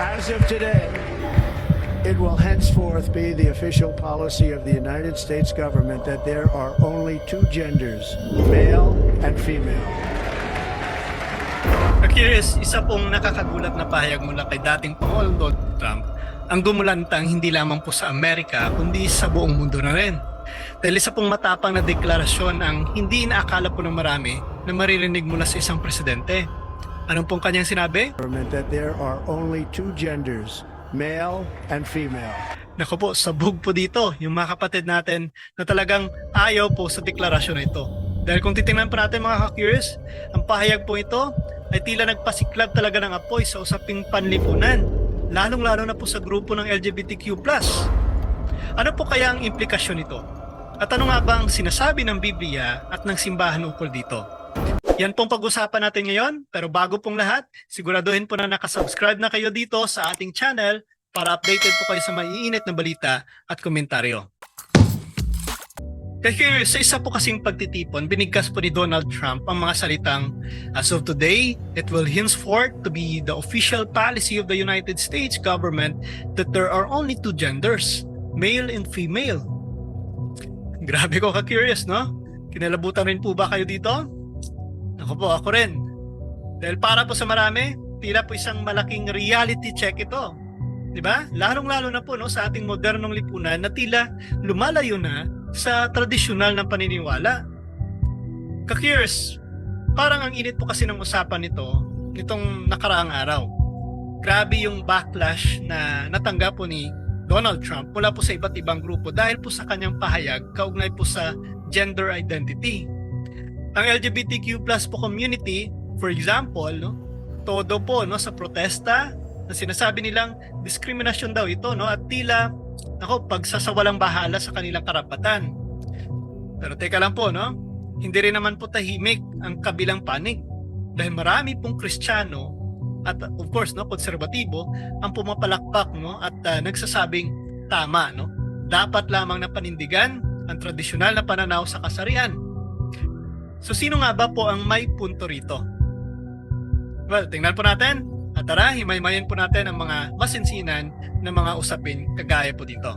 As of today, it will henceforth be the official policy of the United States government that there are only two genders, male and female. Curious, isa pong nakakagulat na pahayag mula kay dating Pangulong Donald Trump ang gumulantang hindi lamang po sa Amerika kundi sa buong mundo na rin. Dahil isa pong matapang na deklarasyon ang hindi inaakala po ng marami na maririnig mula sa isang presidente. Anong pong kanyang sinabi? That there are only two genders, male and female. Naku po, sabog po dito yung mga kapatid natin na talagang ayaw po sa deklarasyon na ito. Dahil kung titingnan po natin mga ka-curious, ang pahayag po ito ay tila nagpasiklab talaga ng apoy sa usaping panlipunan, lalong-lalo na po sa grupo ng LGBTQ+. Ano po kaya ang implikasyon nito? At ano nga ba ang sinasabi ng Biblia at ng simbahan ukol dito? Yan pong pag-usapan natin ngayon, pero bago pong lahat, siguraduhin po na nakasubscribe na kayo dito sa ating channel para updated po kayo sa maiinit na balita at komentaryo. Kasi sa isa po kasing pagtitipon, binigkas po ni Donald Trump ang mga salitang As of today, it will henceforth to be the official policy of the United States government that there are only two genders, male and female. Grabe ko ka-curious, no? Kinalabutan rin po ba kayo dito? Ako po, ako rin. Dahil para po sa marami, tila po isang malaking reality check ito. 'Di ba? Lalong-lalo na po no sa ating modernong lipunan na tila lumalayo na sa tradisyonal ng paniniwala. Ka-curious, parang ang init po kasi ng usapan nito nitong nakaraang araw. Grabe yung backlash na natanggap po ni Donald Trump mula po sa iba't ibang grupo dahil po sa kanyang pahayag kaugnay po sa gender identity. Ang LGBTQ plus po community, for example, no, todo po no sa protesta na sinasabi nilang diskriminasyon daw ito no at tila ako pagsasawalang bahala sa kanilang karapatan. Pero teka lang po no, hindi rin naman po tahimik ang kabilang panig. Dahil marami pong Kristiyano at of course no konserbatibo ang pumapalakpak no at ah, nagsasabing tama no. Dapat lamang na panindigan ang tradisyonal na pananaw sa kasarian So sino nga ba po ang may punto rito? Well, tingnan po natin. At tara, himay-mayin po natin ang mga masinsinan na mga usapin kagaya po dito.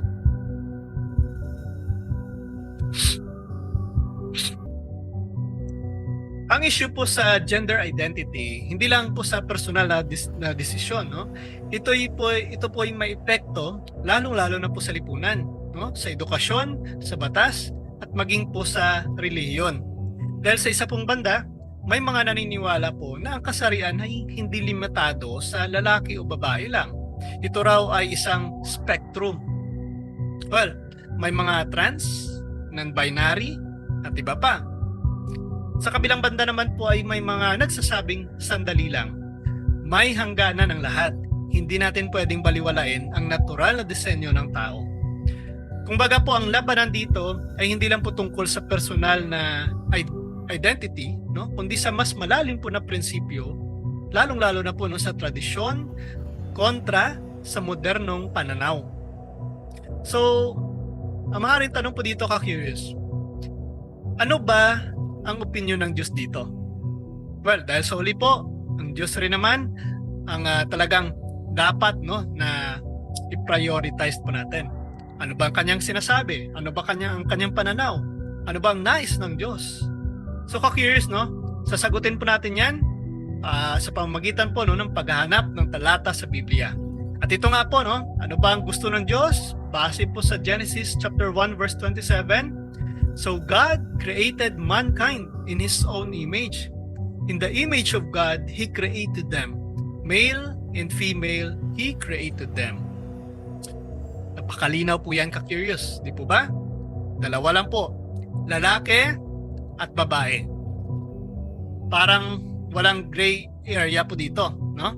Ang issue po sa gender identity, hindi lang po sa personal na, dis- na desisyon, no? Ito po ito po ay may epekto lalong-lalo na po sa lipunan, no? Sa edukasyon, sa batas, at maging po sa relihiyon. Dahil sa isa pong banda, may mga naniniwala po na ang kasarian ay hindi limitado sa lalaki o babae lang. Ito raw ay isang spectrum. Well, may mga trans, non-binary, at iba pa. Sa kabilang banda naman po ay may mga nagsasabing sandali lang. May hangganan ang lahat. Hindi natin pwedeng baliwalain ang natural na disenyo ng tao. Kung baga po ang labanan dito ay hindi lang po tungkol sa personal na id- identity, no? kundi sa mas malalim po na prinsipyo, lalong-lalo na po no, sa tradisyon kontra sa modernong pananaw. So, ang maaaring tanong po dito ka-curious, ano ba ang opinion ng Diyos dito? Well, dahil sa huli po, ang Diyos rin naman ang ah, talagang dapat no na i-prioritize po natin. Ano ba ang kanyang sinasabi? Ano ba kanyang ang kanyang pananaw? Ano ba ang nais ng Diyos? So ka-curious no? Sasagutin po natin 'yan ah, sa pamamagitan po no ng paghahanap ng talata sa Biblia. At ito nga po no, ano ba ang gusto ng Diyos? Base po sa Genesis chapter 1 verse 27. So God created mankind in his own image. In the image of God, he created them. Male and female, he created them. Napakalinaw po yan ka-curious, di po ba? Dalawa lang po. Lalaki at babae. Parang walang gray area po dito, no?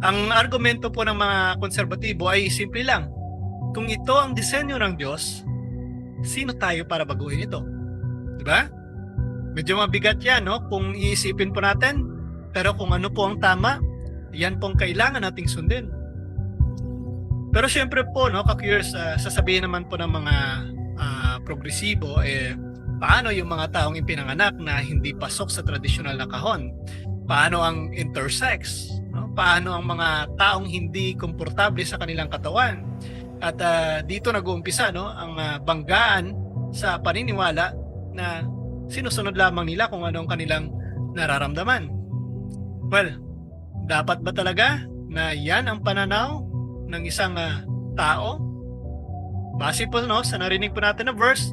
Ang argumento po ng mga konserbatibo ay simple lang. Kung ito ang disenyo ng Diyos, sino tayo para baguhin ito? Di ba? Medyo mabigat yan, no? Kung iisipin po natin. Pero kung ano po ang tama, yan pong kailangan nating sundin. Pero syempre po, no, ka-curious, ah, sasabihin naman po ng mga ah, progresibo, eh, paano yung mga taong ipinanganak na hindi pasok sa tradisyonal na kahon? Paano ang intersex? no? paano ang mga taong hindi komportable sa kanilang katawan. At ah, dito nag-uumpisa no, ang ah, banggaan sa paniniwala na sinusunod lamang nila kung ano ang kanilang nararamdaman. Well, dapat ba talaga na yan ang pananaw ng isang ah, tao? Base po no, sa narinig po natin na verse,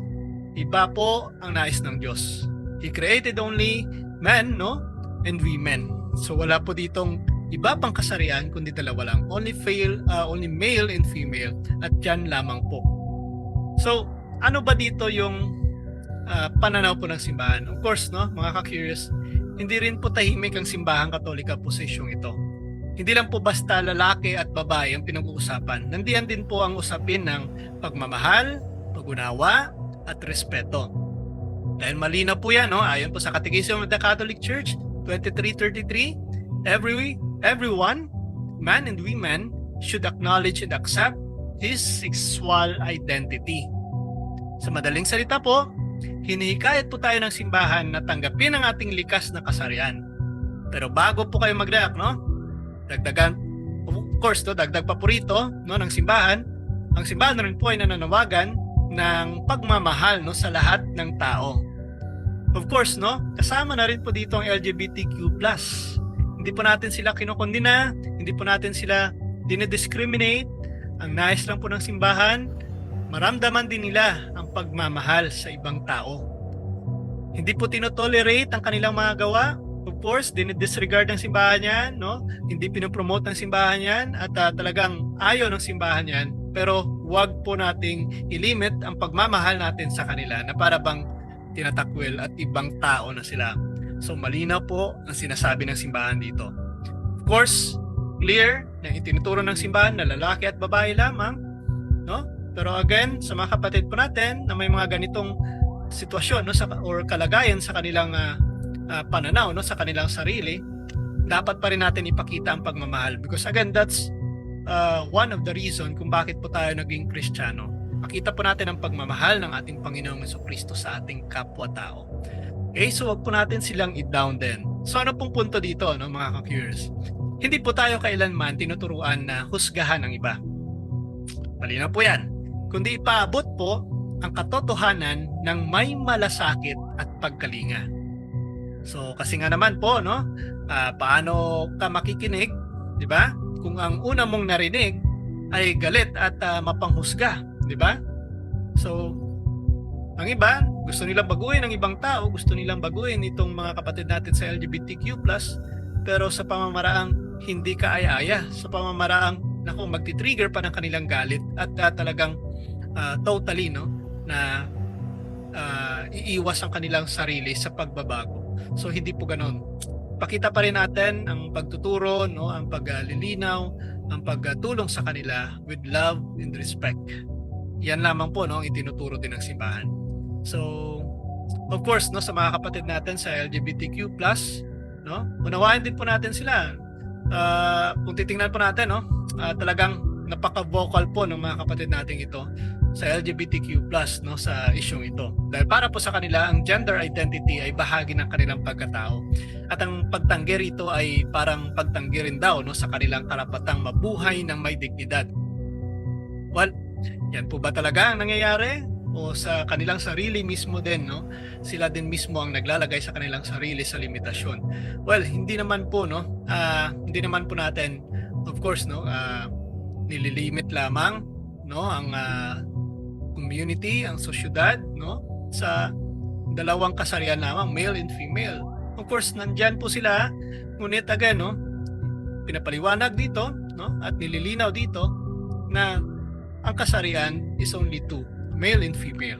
iba po ang nais ng Diyos. He created only men, no? And women. So wala po ditong iba pang kasarian kundi dalawa lang. Only fail, uh, only male and female at yan lamang po. So, ano ba dito yung uh, pananaw po ng simbahan? Of course, no, mga ka-curious, hindi rin po tahimik ang simbahan katolika po sa isyong ito. Hindi lang po basta lalaki at babae ang pinag-uusapan. Nandiyan din po ang usapin ng pagmamahal, pag-unawa, at respeto. Dahil malinaw po yan, no? ayon po sa Catechism of the Catholic Church 2333, every, everyone, man and women, should acknowledge and accept his sexual identity. Sa madaling salita po, hinihikayat po tayo ng simbahan na tanggapin ang ating likas na kasarian. Pero bago po kayo mag-react, no? Dagdagan, of course, to, dagdag paborito no, ng simbahan, ang simbahan na rin po ay nananawagan ng pagmamahal no, sa lahat ng tao. Of course, no, kasama na rin po dito ang LGBTQ+. Hindi po natin sila kinokondina, hindi po natin sila dinediscriminate. Ang nais lang po ng simbahan, maramdaman din nila ang pagmamahal sa ibang tao. Hindi po tinotolerate ang kanilang mga gawa. Of course, dinidisregard ng simbahan yan, no? Hindi pinopromote ng simbahan yan at ah, talagang ayaw ng simbahan yan. Pero wag po nating ilimit ang pagmamahal natin sa kanila na para bang tinatakwil at ibang tao na sila. So malinaw po ang sinasabi ng simbahan dito. Of course, clear na itinuturo ng simbahan na lalaki at babae lamang, no? Pero again, sa mga kapatid po natin na may mga ganitong sitwasyon no sa or kalagayan sa kanilang ah, ah, pananaw no sa kanilang sarili, dapat pa rin natin ipakita ang pagmamahal because again that's uh, one of the reason kung bakit po tayo naging Kristiyano. Makita po natin ang pagmamahal ng ating Panginoong Kristo sa ating kapwa-tao. Okay, so wag po natin silang i-down din. So ano pong punto dito, no, mga ka-curious? Hindi po tayo kailanman tinuturuan na husgahan ang iba. Malinaw po yan. Kundi ipaabot po ang katotohanan ng may malasakit at pagkalinga. So kasi nga naman po, no, ah, paano ka makikinig, di ba? Kung ang una mong narinig ay galit at ah, mapanghusga, di ba? So, ang iba, gusto nilang baguhin ang ibang tao, gusto nilang baguhin itong mga kapatid natin sa LGBTQ+, pero sa pamamaraang hindi kaaya-aya, sa pamamaraang naku, magti-trigger pa ng kanilang galit at ah, talagang ah, totally no na ah, iiwas ang kanilang sarili sa pagbabago. So hindi po ganoon. Pakita pa rin natin ang pagtuturo, no, ang paglilinaw, ang pagtulong sa kanila with love and respect. Yan lamang po no ang itinuturo din ng simbahan. So of course no sa mga kapatid natin sa LGBTQ+, no, unawain din po natin sila. Ah, kung titingnan po natin no, ah, talagang napaka-vocal po ng mga kapatid nating ito sa LGBTQ+ no sa isyong ito. Dahil para po sa kanila ang gender identity ay bahagi ng kanilang pagkatao. At ang pagtanggi rito ay parang pagtanggi rin daw no sa kanilang karapatang mabuhay ng may dignidad. Well, yan po ba talaga ang nangyayari? O sa kanilang sarili mismo din, no? Sila din mismo ang naglalagay sa kanilang sarili sa limitasyon. Well, hindi naman po, no? Ah, hindi naman po natin, of course, no? Ah, nililimit lamang, no? Ang ah, community, ang sosyudad, no? Sa dalawang kasarian lamang, male and female. Of course, nandyan po sila, ngunit again, no? Pinapaliwanag dito, no? At nililinaw dito na ang kasarian is only two, male and female.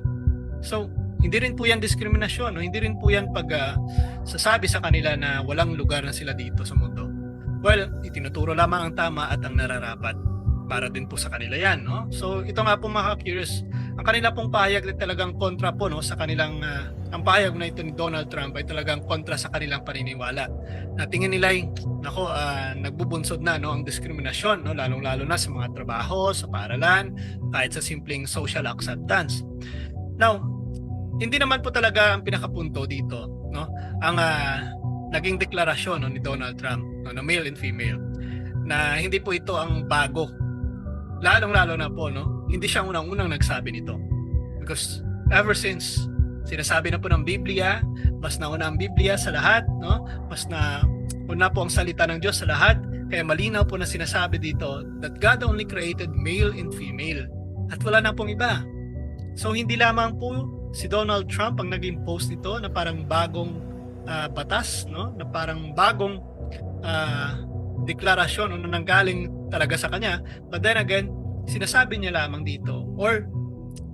So, hindi rin po yan diskriminasyon, no? hindi rin po yan pag ah, sasabi sa kanila na walang lugar na sila dito sa mundo. Well, itinuturo lamang ang tama at ang nararapat para din po sa kanila yan. No? So, ito nga po mga curious, ang kanila pong pahayag ay talagang kontra po no, sa kanilang, ah, ang pahayag na ito ni Donald Trump ay talagang kontra sa kanilang paniniwala. Na tingin nila ay, nako, ah, nagbubunsod na no, ang diskriminasyon, no, lalong-lalo na sa mga trabaho, sa paaralan, kahit sa simpleng social acceptance. Now, hindi naman po talaga ang pinakapunto dito, no? Ang ah, naging deklarasyon no, ni Donald Trump no, na male and female. na hindi po ito ang bago. Lalong-lalo na po, no? Hindi siya unang-unang nagsabi nito. Because ever since sinasabi na po ng Biblia, mas nauna ang Biblia sa lahat, no? Mas na una po ang salita ng Diyos sa lahat, kaya malinaw po na sinasabi dito that God only created male and female. At wala na pong iba. So hindi lamang po si Donald Trump ang naging post nito na parang bagong ah, batas, no? Na parang bagong ah, deklarasyon o na nanggaling talaga sa kanya. But then again, sinasabi niya lamang dito or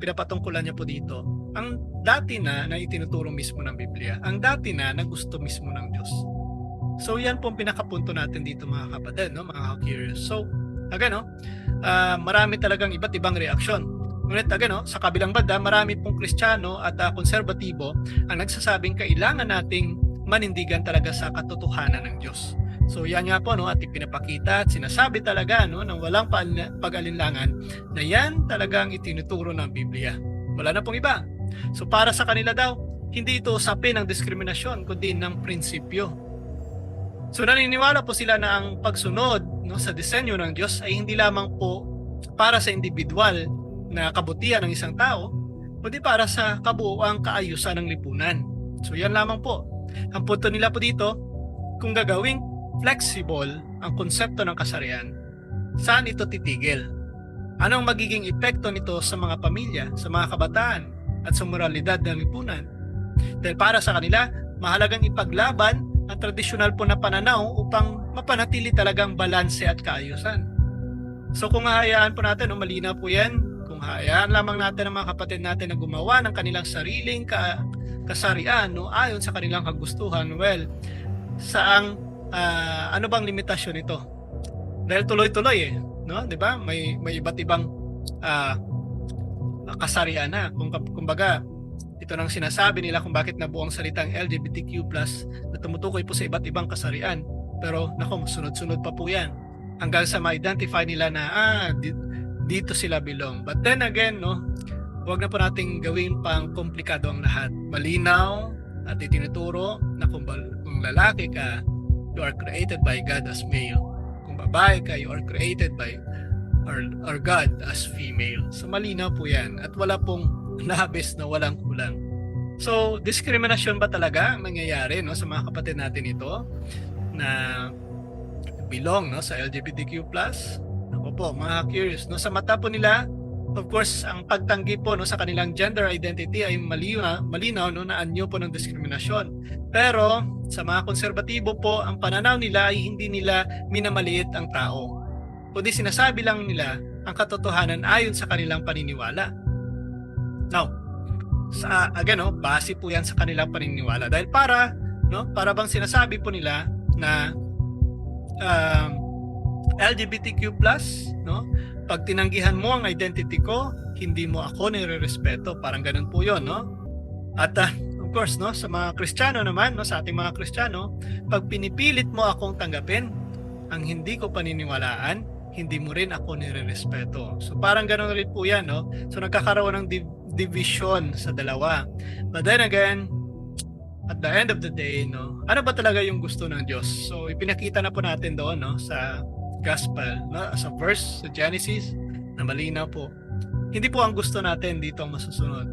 pinapatungkulan niya po dito ang dati na na itinuturo mismo ng Biblia, ang dati na na gusto mismo ng Diyos. So yan po ang pinakapunto natin dito mga kapatid, no? mga curious. So, again, no? ah, marami talagang iba't ibang reaksyon. Ngunit again, no? sa kabilang banda, marami pong Kristiyano at ah, konserbatibo ang nagsasabing kailangan nating manindigan talaga sa katotohanan ng Diyos. So yan nga po no at ipinapakita at sinasabi talaga no ng walang pag-alinlangan na yan talagang itinuturo ng Biblia. Wala na pong iba. So para sa kanila daw, hindi ito usapin ng diskriminasyon kundi ng prinsipyo. So naniniwala po sila na ang pagsunod no, sa disenyo ng Diyos ay hindi lamang po para sa individual na kabutihan ng isang tao, kundi para sa kabuuang kaayusan ng lipunan. So yan lamang po. Ang punto nila po dito, kung gagawing flexible ang konsepto ng kasarian, saan ito titigil? Anong magiging epekto nito sa mga pamilya, sa mga kabataan, at sa moralidad ng lipunan? Dahil para sa kanila, mahalagang ipaglaban ang tradisyonal po na pananaw upang mapanatili talagang balanse at kaayusan. So kung hahayaan po natin, o malinaw po yan, kung hahayaan lamang natin ang mga kapatid natin na gumawa ng kanilang sariling ka kasarian no ayon sa kanilang kagustuhan, well, saang ah, ano bang limitasyon nito? Dahil tuloy-tuloy eh, no? 'Di ba? May may iba't ibang ah, kasarian na. Kung kumbaga, ito nang sinasabi nila kung bakit nabuo ang salitang LGBTQ+ na tumutukoy po sa iba't ibang kasarian. Pero nako, sunod-sunod pa po 'yan hanggang sa ma-identify nila na ah, di- dito sila belong. But then again, no, huwag na po nating gawin pang komplikado ang lahat. Malinaw at itinuturo na kung, kung lalaki ka, you are created by God as male. Kung babae ka, you are created by or, or God as female. So malinaw po yan. At wala pong labis na walang kulang. So, diskriminasyon ba talaga ang nangyayari no, sa mga kapatid natin ito na belong no, sa LGBTQ+? Ako po, mga curious. No, sa mata po nila, of course, ang pagtanggi po no, sa kanilang gender identity ay malinaw, malinaw no, na anyo po ng diskriminasyon. Pero sa mga konserbatibo po, ang pananaw nila ay hindi nila minamaliit ang tao. Kundi sinasabi lang nila ang katotohanan ayon sa kanilang paniniwala. Now, sa again no, base po 'yan sa kanilang paniniwala dahil para no, para bang sinasabi po nila na um, LGBTQ+, no? Pag tinanggihan mo ang identity ko, hindi mo ako nirerespeto. Parang ganun po 'yon, no? At ah, of course, no, sa mga Kristiyano naman, no, sa ating mga Kristiyano, pag pinipilit mo akong tanggapin ang hindi ko paniniwalaan, hindi mo rin ako nirerespeto. So parang ganun rin po 'yan, no? So nagkakaroon ng div- division sa dalawa. But then again, at the end of the day, no, ano ba talaga yung gusto ng Diyos? So ipinakita na po natin doon, no, sa gospel, no, sa verse sa Genesis na malinaw po. Hindi po ang gusto natin dito ang masusunod.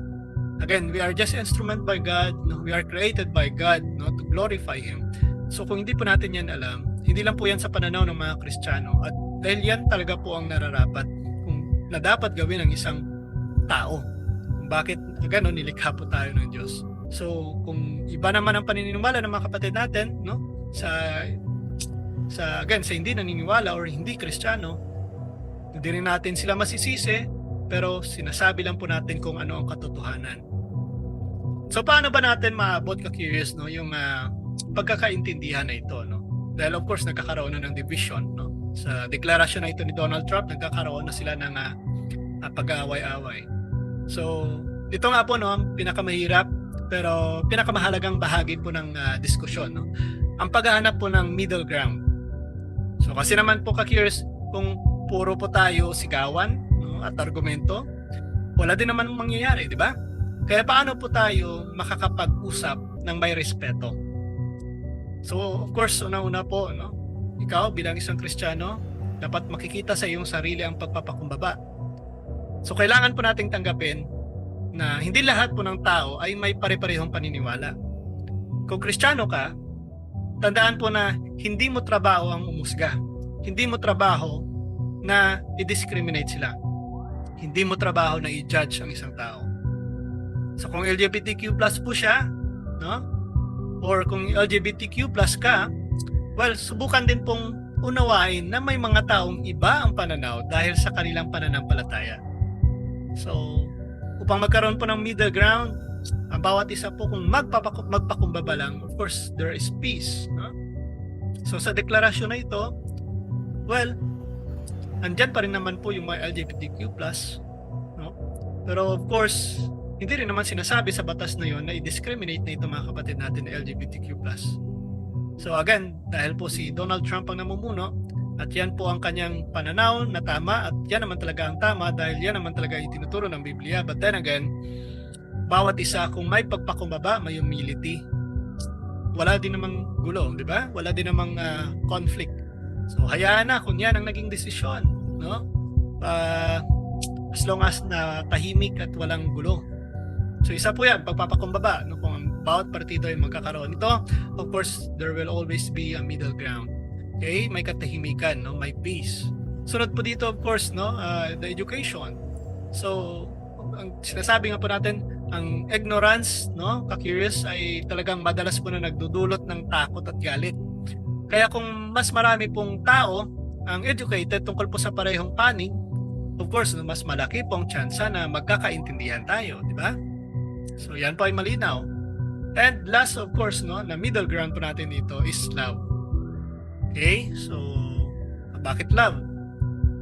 Again, we are just instrument by God, no? we are created by God, no, to glorify Him. So kung hindi po natin yan alam, hindi lang po yan sa pananaw ng mga Kristiyano at dahil yan talaga po ang nararapat kung na dapat gawin ng isang tao. Kung bakit gano'n nilikha po tayo ng Diyos. So, kung iba naman ang paniniwala ng mga kapatid natin, no? Sa sa again, sa hindi naniniwala or hindi Kristiyano, hindi rin natin sila masisisi, pero sinasabi lang po natin kung ano ang katotohanan. So, paano ba natin maabot ka curious no yung ah, pagkakaintindihan na ito, no? Dahil of course nagkakaroon na ng division, no? Sa deklarasyon na ito ni Donald Trump, nagkakaroon na sila ng ah, ah, pag-aaway-away. So, ito nga po no, ang pinakamahirap pero pinakamahalagang bahagi po ng ah, diskusyon no. Ang paghahanap po ng middle ground. So kasi naman po ka-curious kung puro po tayo sigawan no, at argumento, wala din naman mangyayari, di ba? Kaya paano po tayo makakapag-usap ng may respeto? So of course, una-una po, no, ikaw bilang isang Kristiyano, dapat makikita sa iyong sarili ang pagpapakumbaba. So kailangan po nating tanggapin na hindi lahat po ng tao ay may pare-parehong paniniwala. Kung kristyano ka, tandaan po na hindi mo trabaho ang umusga. Hindi mo trabaho na i-discriminate sila. Hindi mo trabaho na i-judge ang isang tao. So kung LGBTQ plus po siya, no? Or kung LGBTQ plus ka, well, subukan din pong unawain na may mga taong iba ang pananaw dahil sa kanilang pananampalataya. So, upang magkaroon po ng middle ground, ang bawat isa po kung magpapaku- magpakumbaba lang, of course, there is peace. No? So, sa deklarasyon na ito, well, andyan pa rin naman po yung mga LGBTQ+. No? Pero of course, hindi rin naman sinasabi sa batas na yon na i-discriminate na ito mga kapatid natin na LGBTQ+. So again, dahil po si Donald Trump ang namumuno, at yan po ang kanyang pananaw na tama at yan naman talaga ang tama dahil yan naman talaga itinuturo ng Biblia. But then again, bawat isa kung may pagpakumbaba, may humility. Wala din namang gulo, di ba? Wala din namang ah, conflict. So hayaan na kung yan ang naging desisyon, no? Ah, as long as na tahimik at walang gulo. So isa po yan, pagpapakumbaba, no? Kung ang bawat partido ay magkakaroon ito, of course, there will always be a middle ground. Okay? May katahimikan, no? May peace. Sunod po dito, of course, no? Uh, the education. So, ang sinasabi nga po natin, ang ignorance, no? Ka-curious ay talagang madalas po na nagdudulot ng takot at galit. Kaya kung mas marami pong tao ang educated tungkol po sa parehong panig, of course, no, mas malaki pong tsansa na magkakaintindihan tayo, di ba? So, yan po ay malinaw. And last, of course, no, na middle ground po natin dito is love. Okay? So, bakit love?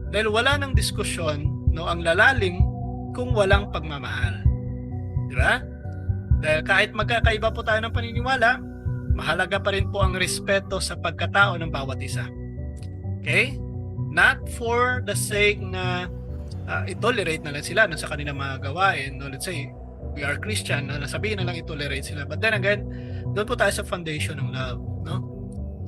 Dahil wala ng diskusyon no, ang lalalim kung walang pagmamahal. Di ba? Dahil kahit magkakaiba po tayo ng paniniwala, mahalaga pa rin po ang respeto sa pagkatao ng bawat isa. Okay? Not for the sake na uh, i-tolerate na lang sila sa kanilang mga gawain. No, let's say, we are Christian, na nasabihin na lang i-tolerate sila. But then again, doon po tayo sa foundation ng love. No?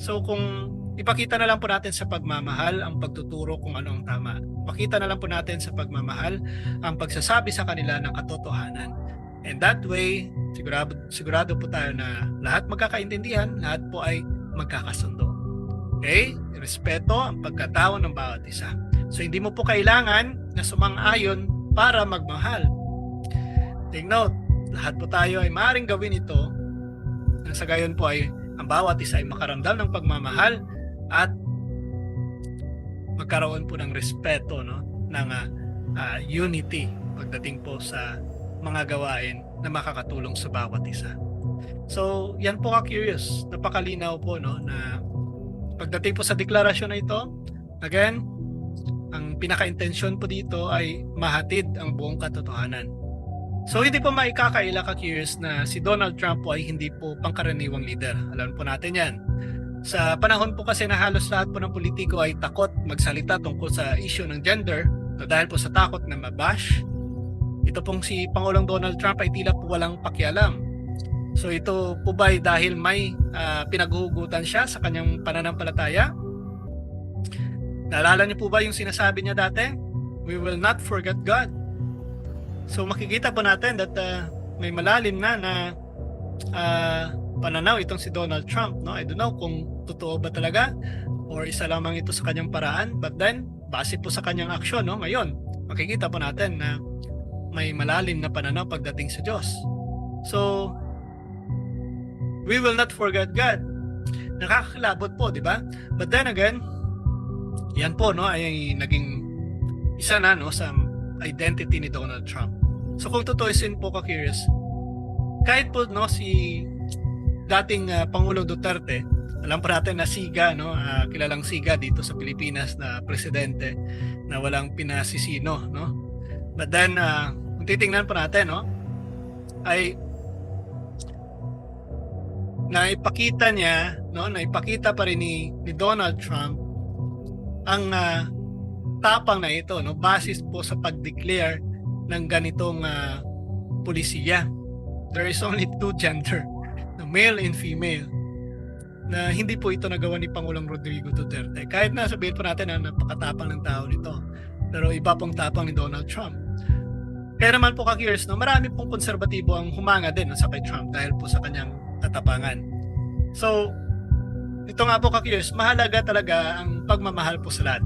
So kung ipakita na lang po natin sa pagmamahal ang pagtuturo kung ano ang tama. Pakita na lang po natin sa pagmamahal ang pagsasabi sa kanila ng katotohanan. And that way, sigurado, sigurado po tayo na lahat magkakaintindihan, lahat po ay magkakasundo. Okay? Respeto ang pagkatao ng bawat isa. So hindi mo po kailangan na sumang-ayon para magmahal. Take note, lahat po tayo ay maaaring gawin ito nang sa gayon po ay ang bawat isa ay makaramdam ng pagmamahal at magkaroon po ng respeto no ng ah, ah, unity pagdating po sa mga gawain na makakatulong sa bawat isa. So, yan po ka-curious. Napakalinaw po no na pagdating po sa deklarasyon na ito, again, ang pinaka-intensyon po dito ay mahatid ang buong katotohanan. So hindi po maikakaila ka-curious na si Donald Trump po ay hindi po pangkaraniwang leader. Alam po natin yan. Sa panahon po kasi na halos lahat po ng politiko ay takot magsalita tungkol sa issue ng gender dahil po sa takot na mabash. Ito pong si Pangulong Donald Trump ay tila po walang pakialam. So ito po ba dahil may ah, pinaghuhugutan siya sa kanyang pananampalataya? Naalala niyo po ba yung sinasabi niya dati? We will not forget God. So makikita po natin that uh, may malalim na na uh, pananaw itong si Donald Trump. No? I don't know kung totoo ba talaga or isa lamang ito sa kanyang paraan. But then, base po sa kanyang aksyon, no? ngayon, makikita po natin na may malalim na pananaw pagdating sa Diyos. So, we will not forget God. Nakakakilabot po, di ba? But then again, yan po no ay naging isa na no sa identity ni Donald Trump. So kung tutuusin po ka curious, kahit po no si dating ah, Pangulong Duterte, alam pa natin na siga no, ah, kilalang siga dito sa Pilipinas na presidente na walang pinasisino no. But then ah, kung titingnan po natin no, ay naipakita niya no, naipakita pa rin ni, ni Donald Trump ang ah, tapang na ito no basis po sa pag-declare ng ganitong ah, pulisiya. There is only two gender, the male and female. na hindi po ito nagawa ni Pangulong Rodrigo Duterte. Kahit na sabihin po natin na napakatapang ng tao nito. Pero iba pong tapang ni Donald Trump. Kaya naman po ka-curious, no, marami pong konserbatibo ang humanga din sa kay Trump dahil po sa kanyang katapangan. So, ito nga po ka-curious, mahalaga talaga ang pagmamahal po sa lahat.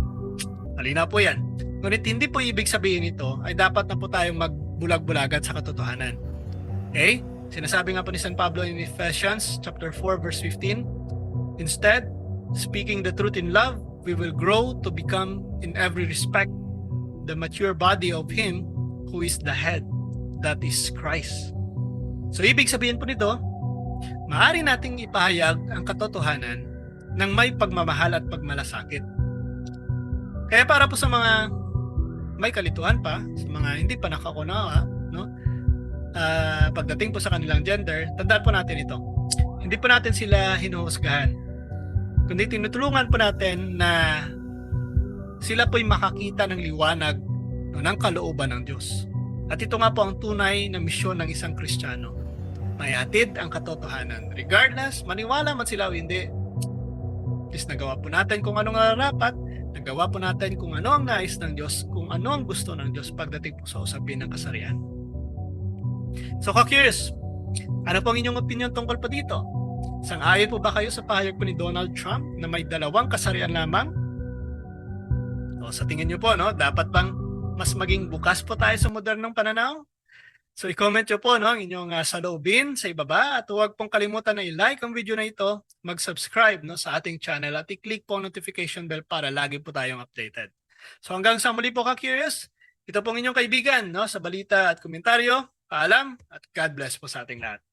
Halina po yan. Ngunit hindi po ibig sabihin ito ay dapat na po tayong magbulag-bulagat sa katotohanan. Okay? Sinasabi nga po ni San Pablo in Ephesians chapter 4 verse 15, Instead, speaking the truth in love, we will grow to become in every respect the mature body of Him who is the head, that is Christ. So ibig sabihin po nito, maaari nating ipahayag ang katotohanan ng may pagmamahal at pagmalasakit. Kaya para po sa mga may kalituhan pa, sa mga hindi pa nakakunawa, no? Ah, pagdating po sa kanilang gender, tandaan po natin ito. Hindi po natin sila hinuhusgahan. Kundi tinutulungan po natin na sila po'y makakita ng liwanag ng kalooban ng Diyos. At ito nga po ang tunay na misyon ng isang Kristiyano. Mayatid ang katotohanan. Regardless, maniwala man sila o hindi, least nagawa po natin kung anong nararapat, nagawa po natin kung ano ang nais ng Diyos, kung ano ang gusto ng Diyos pagdating po sa usapin ng kasarian. So, ka-curious, ano po ang inyong opinion tungkol po dito? Sang-ayon po ba kayo sa pahayag po ni Donald Trump na may dalawang kasarian lamang? O sa tingin niyo po, no, dapat bang mas maging bukas po tayo sa modernong pananaw? So i-comment nyo po no, ang inyong uh, saloobin sa ibaba at huwag pong kalimutan na i-like ang video na ito, mag-subscribe no, sa ating channel at i-click po ang notification bell para lagi po tayong updated. So hanggang sa muli po ka-curious, ito pong inyong kaibigan no, sa balita at komentaryo. Paalam at God bless po sa ating lahat.